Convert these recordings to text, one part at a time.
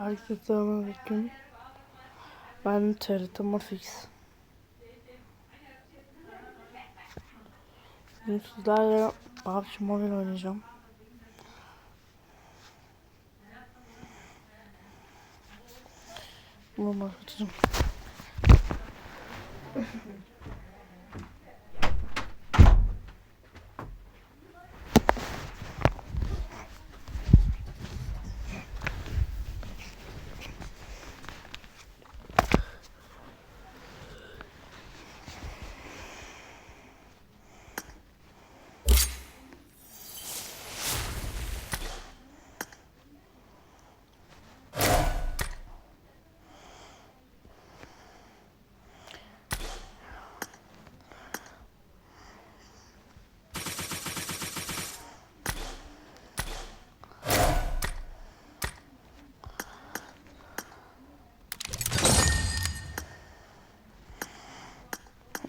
Herkese selamünaleyküm. Ben TRT Mafix. Bugün sizlerle PUBG Mobile oynayacağım. Bunu başlatacağım.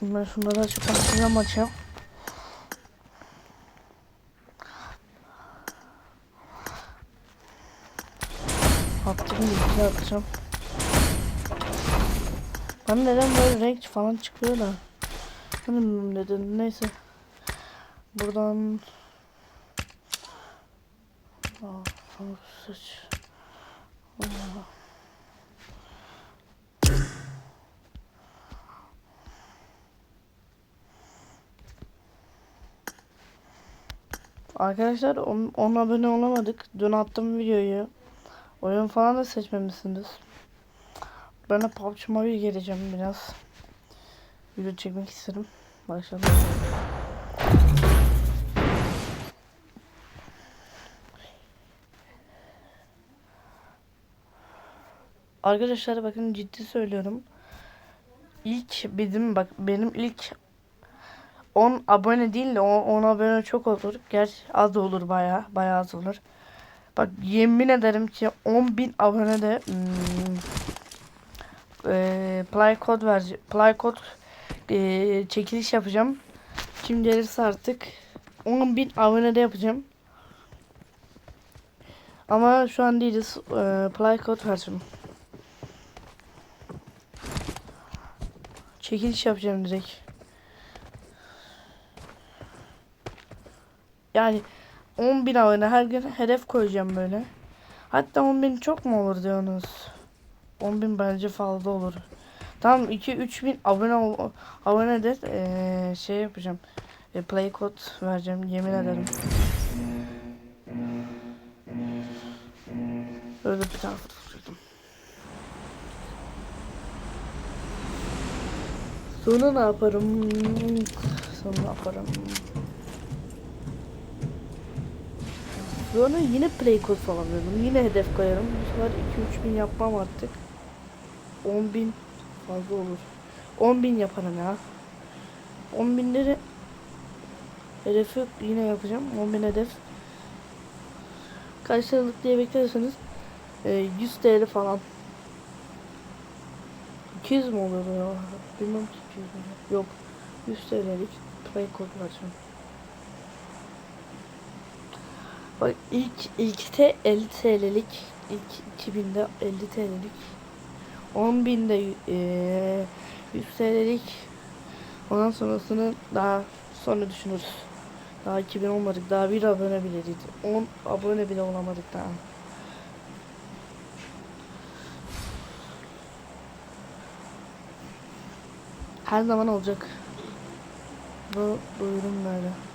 Ben şunları açıp açacağım açacağım. Attım bilgisayar atacağım. Ben neden böyle renk falan çıkıyor da. Hani neden neyse. Buradan Aa, saç. Arkadaşlar 10 abone olamadık. Dün attım videoyu. Oyun falan da seçmemişsiniz. Ben de PUBG Mobile geleceğim biraz. Video çekmek isterim. Başlayalım. Arkadaşlar bakın ciddi söylüyorum. İlk bizim bak benim ilk 10 abone değil de 10 abone çok olur. Gerçi az olur baya baya az olur. Bak yemin ederim ki 10 bin abone de hmm, e, play code ver play code e, çekiliş yapacağım. Kim gelirse artık 10 bin abone de yapacağım. Ama şu an değiliz. E, play code vereceğim. Çekiliş yapacağım direkt. Yani 10 bin abone her gün hedef koyacağım böyle. Hatta 10 bin çok mu olur diyorsunuz? 10 bin bence fazla olur. Tamam 2-3 bin abone ol, abone de ee, şey yapacağım. E, play code vereceğim yemin ederim. Öyle bir tane tutuyordum. Sonra ne yaparım? Sonra ne yaparım? Sonra yine play code falan veririm. Yine hedef koyarım. Bu sefer 2-3 bin yapmam artık. 10 bin fazla olur. 10 bin yaparım ya. 10 binleri hedefi yine yapacağım. 10 bin hedef. Kaç diye beklerseniz e, 100 TL falan. 200 mi olur ya? Bilmem ki 200 mi? Yok. 100 TL'lik play code vereceğim. Bak ilk ilkte 50 TL'lik ilk 2000'de 50 TL'lik 10.000'de e, 100 TL'lik ondan sonrasını daha sonra düşünürüz. Daha 2000 olmadık. Daha bir abone bile değil. 10 abone bile olamadık daha. Her zaman olacak. Bu duyurum böyle.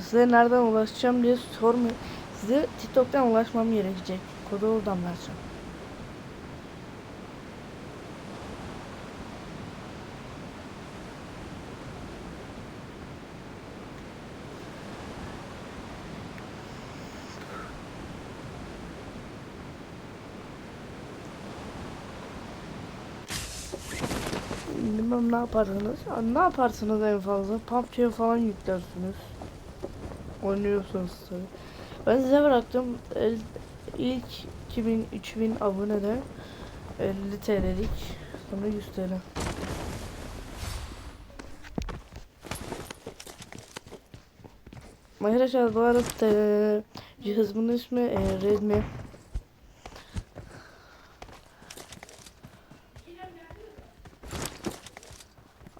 Size nereden ulaşacağım diye sormayın. Size TikTok'tan ulaşmam gerekecek. Kodu oradan vereceğim. Bilmem ne yaparsınız. Ne yaparsınız en fazla? PUBG'ye falan yüklersiniz oynuyorsunuz tabi. Ben size bıraktım ilk 2000 3000 abone de 50 TL'lik Sonra 100 TL. Arkadaşlar bu arada e, cihazımın ismi e, Redmi.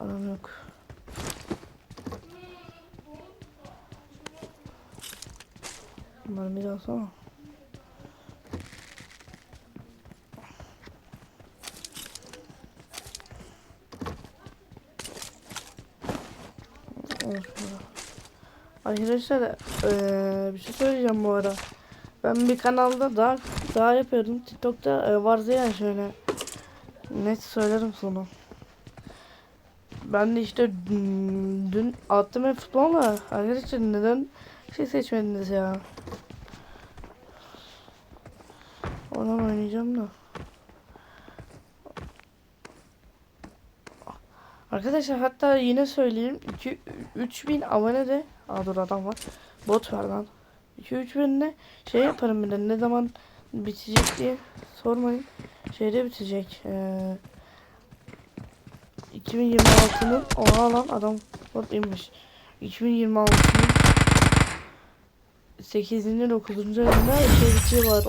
Adam yok. Bunları bir alsana. Arkadaşlar eee, bir şey söyleyeceğim bu ara. Ben bir kanalda daha daha yapıyordum. TikTok'ta e, vardı yani şöyle. Net söylerim sonra. Ben de işte dün, dün attım hep futbolla. Arkadaşlar neden şey seçmediniz ya? Oradan oynayacağım da. Arkadaşlar hatta yine söyleyeyim 2 3000 abone de Aa dur adam var. Bot var lan. 2 3000 de şey yaparım bir de ne zaman bitecek diye sormayın. Şeyde bitecek. Ee, 2026'nın oha lan adam bot inmiş. 2026'nın 8. 9. ayında şey bitiyor var.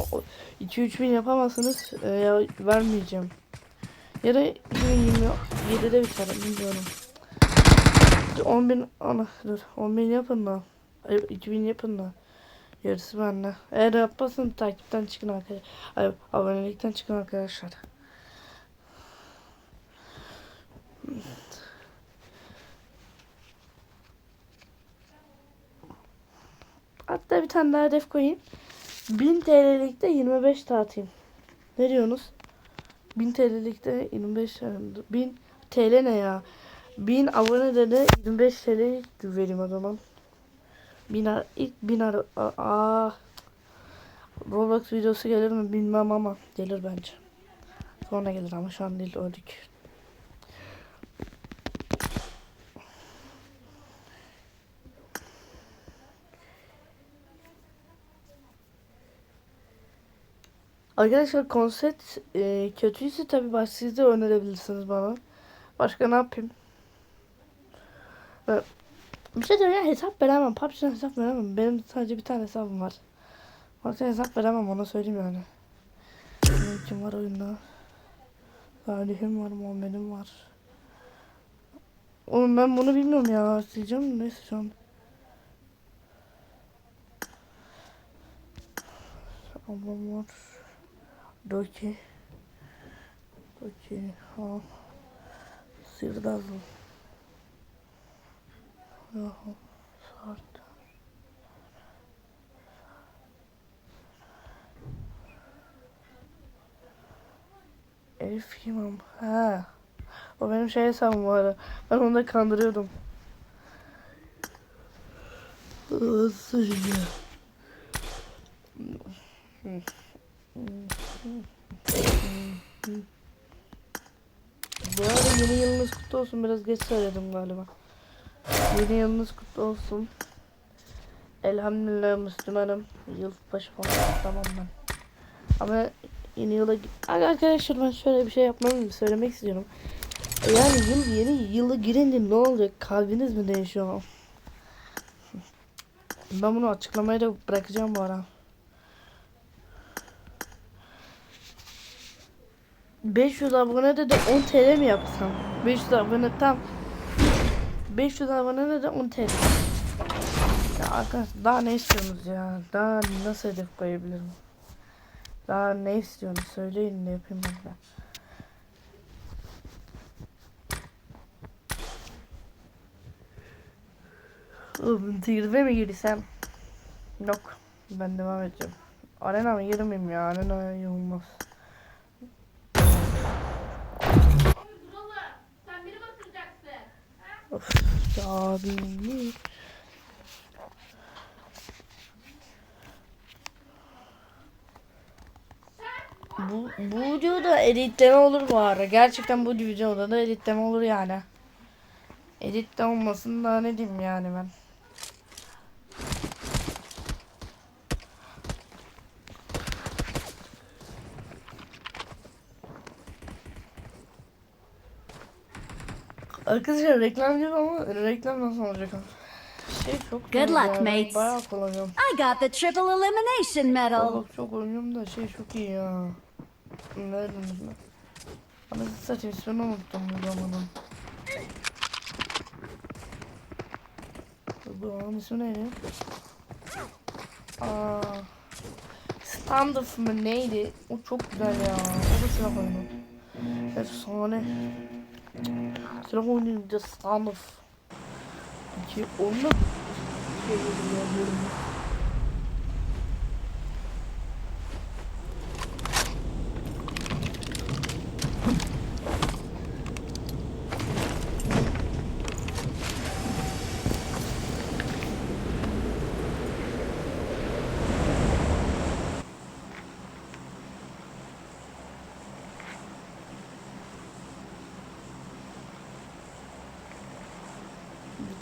2-3 bin yapamazsınız e, ya, vermeyeceğim. Ya da 2027'de biter bilmiyorum. 10 bin ana dur 10 bin yapın. Ay, 2000 yapın da. Yarısı bende. Eğer yapmasın takipten çıkın arkadaşlar. Ay, abonelikten çıkın arkadaşlar. Hatta bir tane daha hedef koyayım. 1000 TL'likte 25 dağıtayım. Ne diyorsunuz? 1000 TL'likte 25 TL. 1000 TL ne ya? 1000 abone de de 25 TL vereyim o zaman. 1000 ar- ilk 1000 ar aa Roblox videosu gelir mi bilmem ama gelir bence. Sonra gelir ama şu an değil öldük. Arkadaşlar konsept e, kötüyse tabi baş siz de önerebilirsiniz bana. Başka ne yapayım? E, bir şey diyeyim ya hesap veremem. PUBG'den hesap veremem. Benim sadece bir tane hesabım var. Başka hesap veremem ona söyleyeyim yani. Kim var oyunda? Salih'im var, Muhammed'im var. Oğlum ben bunu bilmiyorum ya. Sileceğim neyse şu an. Ablam var. Doki. Doki. Ha. Sirdazlı. Ya. Sart. Elif imam. Ha. O benim şey hesabım var. Ben onu da kandırıyordum. Nasıl ya? Bu arada yeni yılınız kutlu olsun. Biraz geç söyledim galiba. Yeni yılınız kutlu olsun. Elhamdülillah Müslümanım. Yılbaşı falan tamam ben. Ama yeni yıla... Arkadaşlar ben şöyle bir şey yapmamı söylemek istiyorum. Yani yıl yeni yılı girince ne olacak? Kalbiniz mi değişiyor? Ben bunu açıklamaya da bırakacağım bu ara. 500 abone de de 10 TL mi yapsam? 500 abone tam 500 abone de 10 TL. Ya arkadaş daha ne istiyorsunuz ya? Daha nasıl hedef koyabilirim? Daha ne istiyorsunuz? Söyleyin ne yapayım ben Tigre'e mi girsem? Yok. Ben devam edeceğim. Arena mı girmeyeyim ya? Arena olmaz. Of abi. Bu, bu videoda editleme olur bu ara. Gerçekten bu videoda da editleme olur yani. Editte olmasın da ne diyeyim yani ben. Arkadaşlar reklam gibi ama reklam nasıl olacak? Şey çok Good luck, ya, ben mates. Bayağı kullanıyorum. I got the triple elimination medal. Bak çok oynuyorum da şey çok iyi ya. Nereden mi? Anasını satayım ismini unuttum bu zamanın. Bu onun ismi neydi? Aa, Standoff mı neydi? O çok güzel ya. O da silah oyunu. Efsane. Sonra oynayacağız sanıf. İki.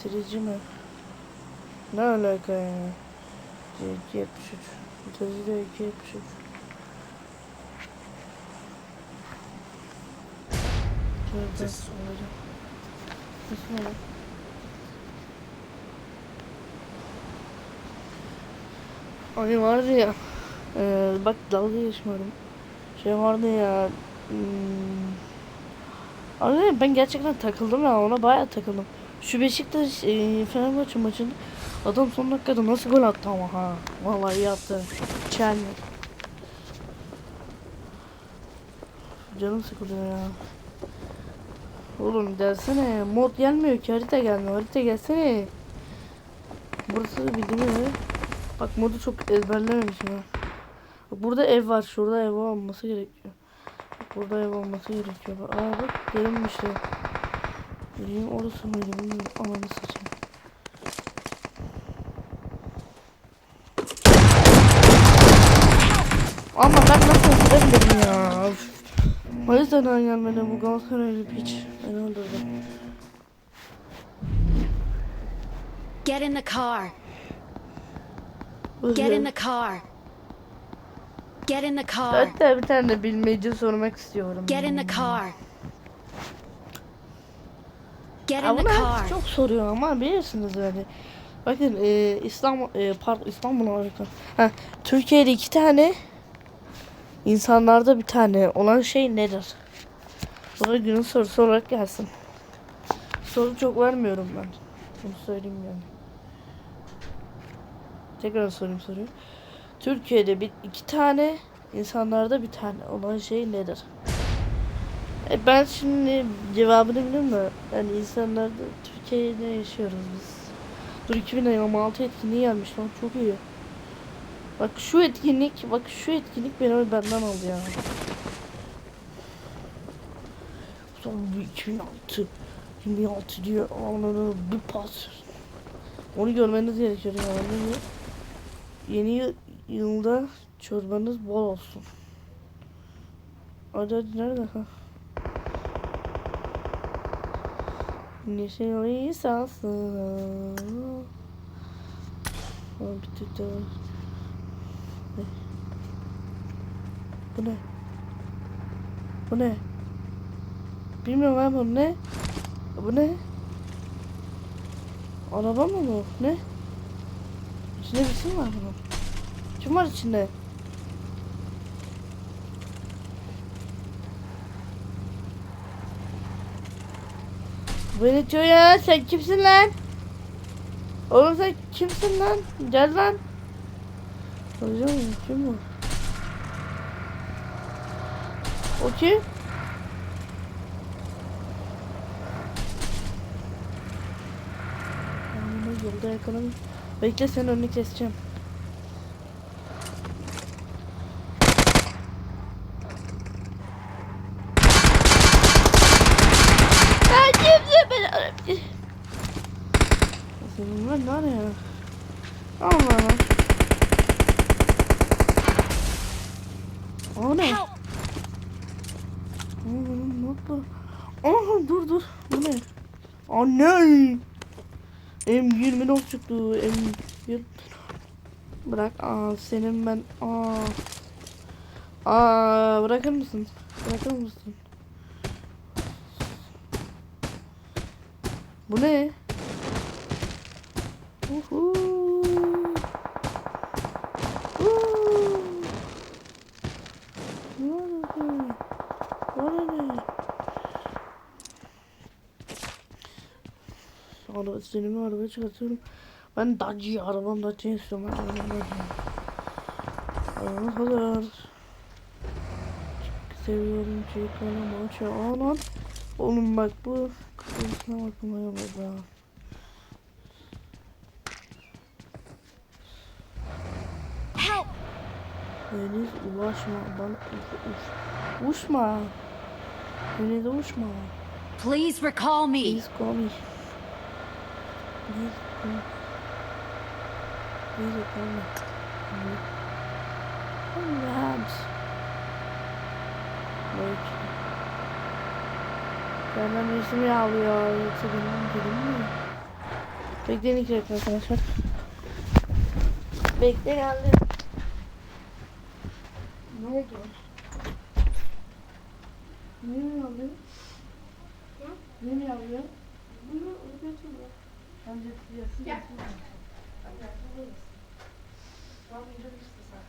Bitirici mi? Ne alaka ya? C273 Bitirici de 273 Şöyle alacağım. İsmi ne? Hani vardı ya eee, Bak dalga geçmiyorum Şey vardı ya hmm, Abi ben gerçekten takıldım ya ona bayağı takıldım. Şu Beşiktaş e, Fenerbahçe maçında adam son dakikada nasıl gol attı ama ha. Vallahi iyi attı. Çelme. Canım sıkılıyor ya. Oğlum gelsene. Mod gelmiyor ki harita gelmiyor. Harita gelsene. Burası bildiğim ev. Bak modu çok ezberlememişim ha. Burada ev var. Şurada ev olması gerekiyor. Burada ev olması gerekiyor. Aa bak yerim Yerim orası mıydı bilmiyorum. Ananı satayım. Ama ben nasıl gidebilirim ya? O yüzden gelmedi bu Galatasaraylı piç. Beni öldürdü. Get in the car. Get in the car. Get in the car. Hatta bir tane de bilmece sormak istiyorum. Get in the car. Get in the car. çok soruyor ama bilirsiniz yani. Bakın e, İstanbul, e, pardon İstanbul Amerika. Ha, Türkiye'de iki tane, insanlarda bir tane olan şey nedir? Buna günün sorusu olarak gelsin. Soru çok vermiyorum ben. Bunu söyleyeyim yani. Tekrar sorayım soruyu. Türkiye'de bir iki tane, insanlarda bir tane olan şey nedir? E ben şimdi cevabını biliyorum da yani insanlar da Türkiye'de yaşıyoruz biz. Dur 2026 etkinliği gelmiş lan çok iyi. Bak şu etkinlik bak şu etkinlik beni benden aldı ya. Son bu 2006 26 diyor ananı bir pas. Onu görmeniz gerekiyor yani. Yeni yıl- yılda çorbanız bol olsun. Hadi nerede ha? Neşe lisansın. Tamam bir? Bu ne? Bu ne? Bilmiyorum ben bu ne? Bu ne? Araba mı bu? Ne? İçinde bir şey var bunun? Kim var içinde? Beni diyor ya sen kimsin lan? Oğlum sen kimsin lan? Gel lan. Hocam kim o? O kim? Yolda yakalamayayım. Bekle senin önünü keseceğim. Sen kimsin beni? Senin var ne var ya? Allah Allah. O ne? Oğlum ne yaptı? Aha dur dur. Bu ne? Anne! M24 çıktı. M20. Bırak. Aa senin ben. Aa. Aa bırakır mısın? Bırakır mısın? Bu ne? Uhu. Uhu. Araba istediğimi arabaya çıkartıyorum. Ben Dacia arabam Dacia istiyorum. Ben arabam Dacia. Arabam kadar. Seviyorum çocuklarla maça. Aa lan. Oğlum bak bu. Kafasına bakma ya Deniz ulaşma. Bana uç, uç. Uçma. Deniz uçma. Please recall me. Please call me. Please call Please call me. Allah'ım. Belki. Benden isim yağlıyor. Yoksa benim bilim mi? Bekleyin iki dakika arkadaşlar. Bekle geldi. Ne oldu? Niye mi yağlıyor? Niye mi yağlıyor? Bunu götürme. Bence yasın Gel. yasın değil. Tamam yürü işte sen.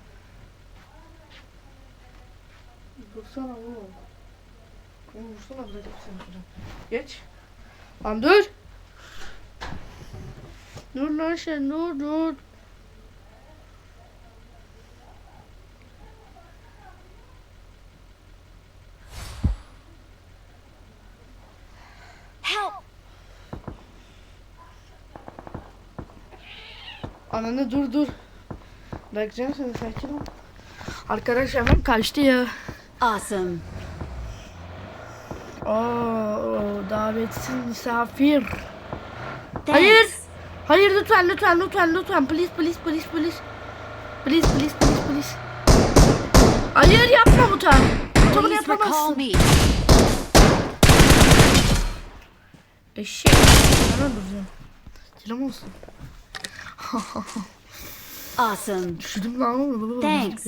Dursana oğlum. Oğlum dursana bırakıp seni şuradan. Geç. Lan dur. Dur lan sen dur dur. Ananı dur dur. Bırakacağım seni sakin ol. Arkadaş hemen kaçtı ya. Awesome. Oo, davetsiz misafir. Thanks. Hayır. Hayır lütfen lütfen lütfen lütfen please please please please. Please please please please. Hayır yapma bu tam. Bunu yapamazsın. Eşek. Bana duracağım. Selam olsun. Awesome. Düşürdüm lan oğlum. Thanks.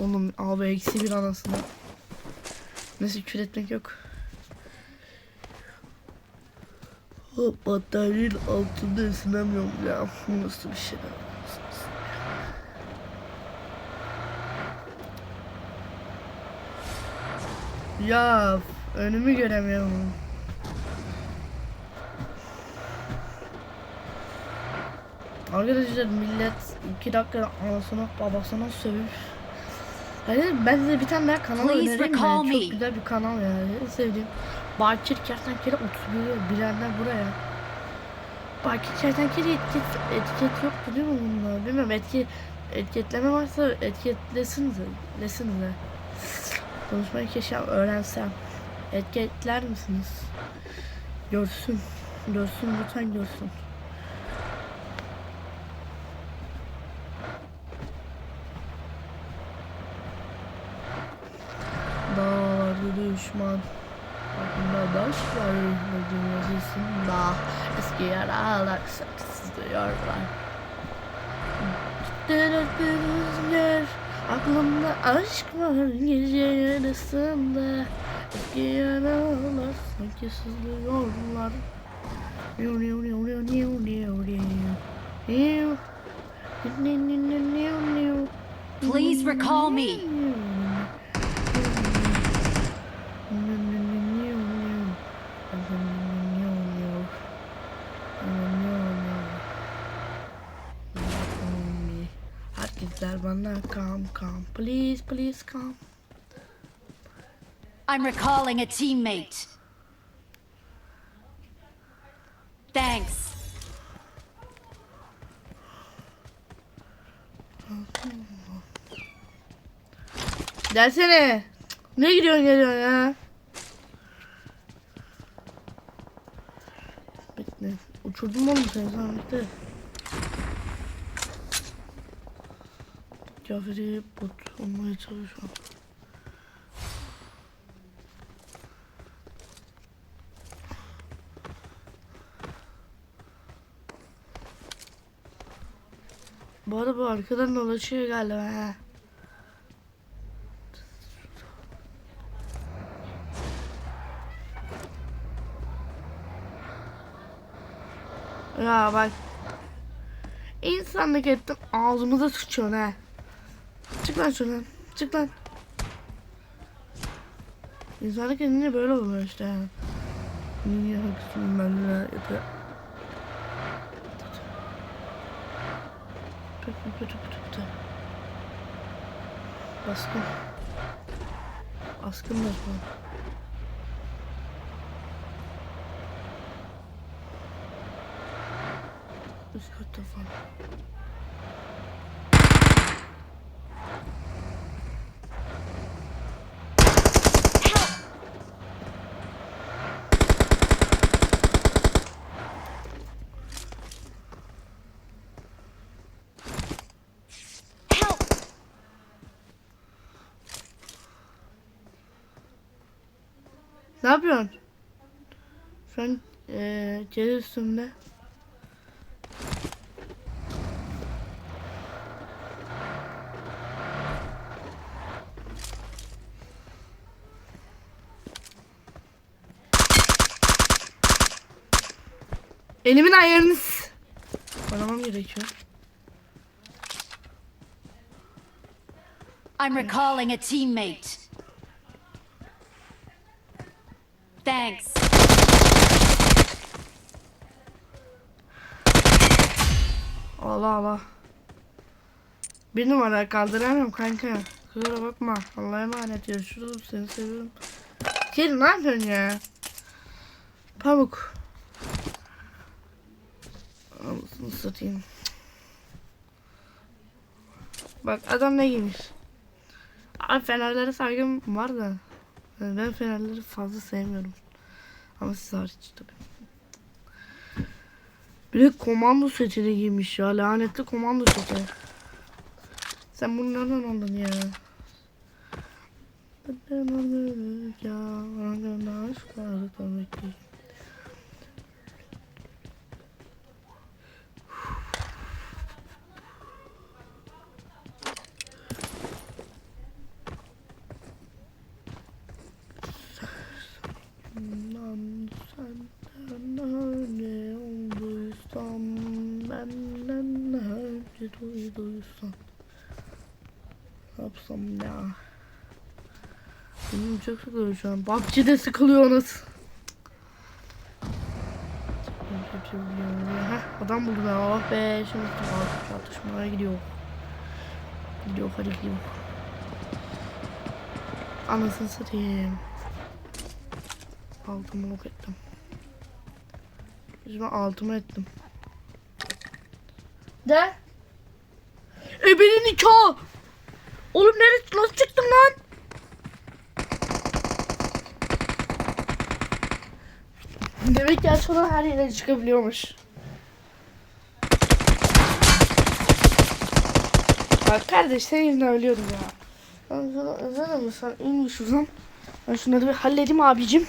Oğlum abi eksi bir anasını. Neyse küfür etmek yok. Bataryanın altında ısınamıyorum ya. Nasıl bir şey? Ya önümü göremiyorum. Arkadaşlar millet iki dakika anasına babasına sövüp Hayır ben size bir tane daha kanal Please önereyim mi? Çok me. güzel bir kanal yani. Sevdiğim. Bakir Kertenkele 31 bilenler buraya. Bakir Kertenkele etiket, etiket yok biliyor musun bunda? Bilmiyorum etki, etiketleme varsa etiketlesin de. Lesin de. Konuşmayı keşke öğrensem. Etiketler misiniz? Görsün. Görsün lütfen görsün. Düşman. Var. Yüzümün yazısında Eski yaralar saksızlıyorlar. Dırık bir rüzgar Aklımda aşk var Gece yarısında. Eski yaralar Sanki sızlıyorlar Niu niu niu come come please please come. I'm recalling a teammate. Thanks. Gelsene. Ne gidiyorsun geliyorsun ya? Bekle. Uçurdum oğlum seni sen Caferi bot olmaya çalışıyorum. Bu arada bu arkadan dolaşıyor galiba ha. Ya bak. İnsanlık ettin ağzımıza sıçıyorsun ha. Çık lan şuradan. Çık lan. İnsanlık edince böyle oluyor işte. yani. Niye haklısın ben de yapıyor. Pıtı pıtı pıtı pıtı. Baskın. Baskın bu. Üst katta falan. Help! Ne yapıyorsun? Şu an eee geri üstümde. Elimin ayarını s- Aramam gerekiyor. I'm recalling a teammate. Thanks. Allah Allah. Bir numara kaldıramıyorum kanka. Kusura bakma. Allah'a emanet görüşürüz. Seni seviyorum. Kerim ne yapıyorsun ya? Pamuk. Anasını satayım. Bak adam ne giymiş. Abi fenerlere saygım var da. Ben fenerleri fazla sevmiyorum. Ama siz hariç tabii. Bir de komando setini giymiş ya. Lanetli komando seti. Sen bunu nereden aldın ya? Ben aldım ya. Bana aşk vardı tabii ki. Lan senden ne olduysam benden ne önce duyduysan Ne yapsam ya Benim çok sıkılıyor şu an PUBG'de sıkılıyor nasıl Heh, adam buldum ya oh be şimdi çatışmaya gidiyor Gidiyor hadi gidiyor Anasını satayım Altımı yok ettim. Yüzüme altımı ettim. De. Ebenin nikah. Oğlum neresi nasıl çıktın lan? Demek ki açmadan her yere çıkabiliyormuş. Bak kardeş senin yüzünden ölüyorum ya. Ben sana özel mi sen in şuradan. Ben şunları bir halledeyim abicim.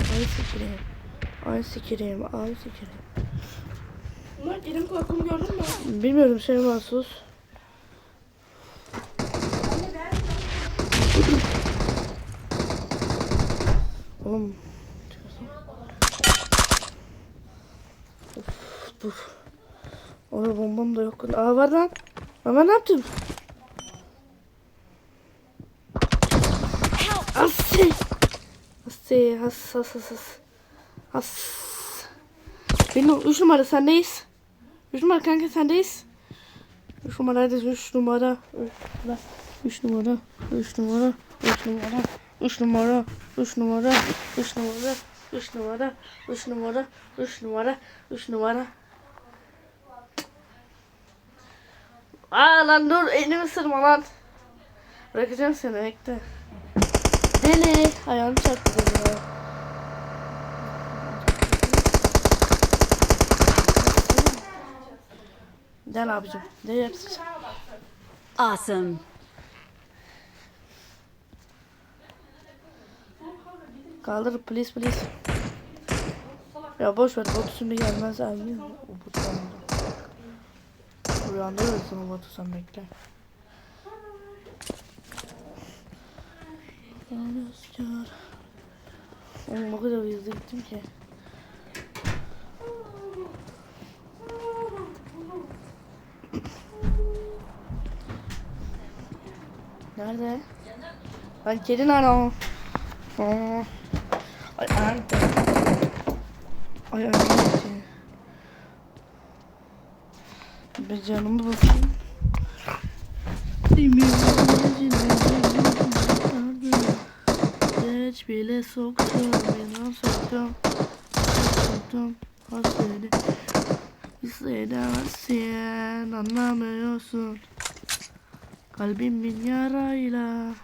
Ay sikireyim, ay sikireyim. Ay sikireyim. Bunlar benim korkumu gördün mü? Bilmiyorum şey mahsus. Oğlum. Of, dur. Orada bombam da yok. Aa var lan. Ama ne yaptın? Asi. Has has has has. Has. Benim 3 numara sendeyiz. 3 numara kanka sendeyiz. 3 numaradayız 3 numara. 3 numara. 3 numara. 3 numara. 3 numara. 3 numara. 3 numara. 3 numara. 3 numara. 3 numara. 3 numara. Aa lan dur elimi ısırma lan. Bırakacağım seni bekle. Ne ne? Ayağım çarptı ya. Gel abicim. Gel hepsi. Awesome. Kaldır please please. Ya boş ver botu şimdi gelmez abi. O botu Uyandı ölsün o botu sen bekle. Rüzgar. Oğlum o kadar hızlı gittim ki. Nerede? Lan kedi nerede? Aa. Ay nerede? Ay ay gitti. Bir canımı basayım. Geç bile soktum, inan soktum, soktum, hasreti. Hissedemezsin, anlamıyorsun. Kalbimin yarayla.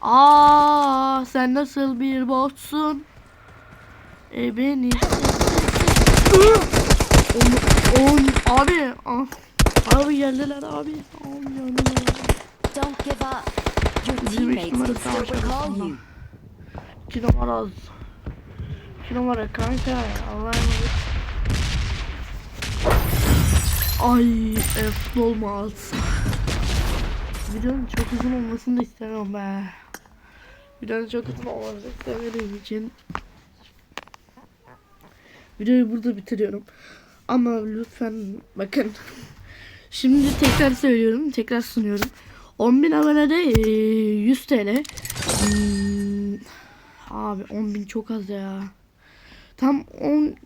Aa, sen nasıl bir botsun? E beni. on, on, abi, ah. abi geldiler abi. Abi geldiler. Don't give up. Your teammates can still recall you. İki numara az. İki numara kanka. Allah'a emanet. Ay F olmaz. Videonun çok uzun olmasını da istemiyorum be. Videonun çok uzun olmasını istemediğim için videoyu burada bitiriyorum. Ama lütfen bakın. Şimdi tekrar söylüyorum, tekrar sunuyorum. 10.000 abonede eee, 100 TL. Hmm, abi 10.000 çok az ya. Tam 10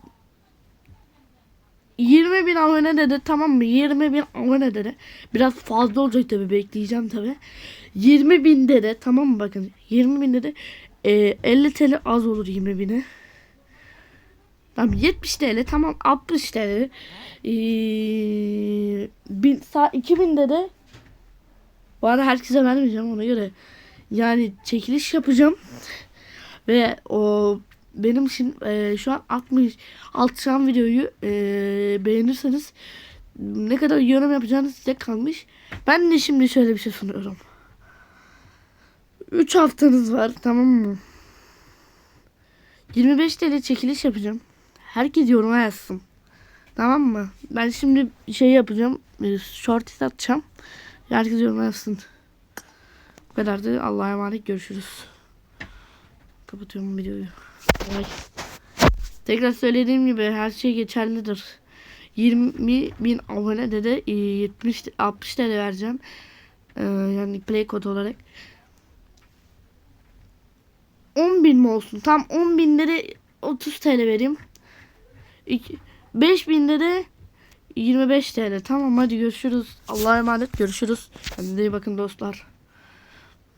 20 bin abone dedi tamam mı? 20 bin abone dedi. Biraz fazla olacak tabi bekleyeceğim tabi. 20 bin dedi tamam mı bakın 20 bin dedi. Ee, 50 TL az olur 20 bine. Tamam 70 TL tamam 60 TL. Ee, bin, sa 2000 dedi. Bu arada herkese vermeyeceğim ona göre. Yani çekiliş yapacağım. Ve o benim için e, şu an 60 atacağım videoyu e, beğenirseniz ne kadar yorum yapacağınız size kalmış. Ben de şimdi şöyle bir şey sunuyorum. 3 haftanız var tamam mı? 25 TL çekiliş yapacağım. Herkes yoruma yazsın. Tamam mı? Ben şimdi şey yapacağım. e, Shorties atacağım. Herkes yoruma yazsın. Bu kadardı. Allah'a emanet görüşürüz. Kapatıyorum videoyu. Ay. Tekrar söylediğim gibi her şey geçerlidir. 20 bin abone de de 70 60 TL vereceğim. Ee, yani play kod olarak. 10 bin mi olsun? Tam 10 binlere 30 TL vereyim. 5 binde de 25 TL. Tamam hadi görüşürüz. Allah'a emanet görüşürüz. Kendinize iyi bakın dostlar.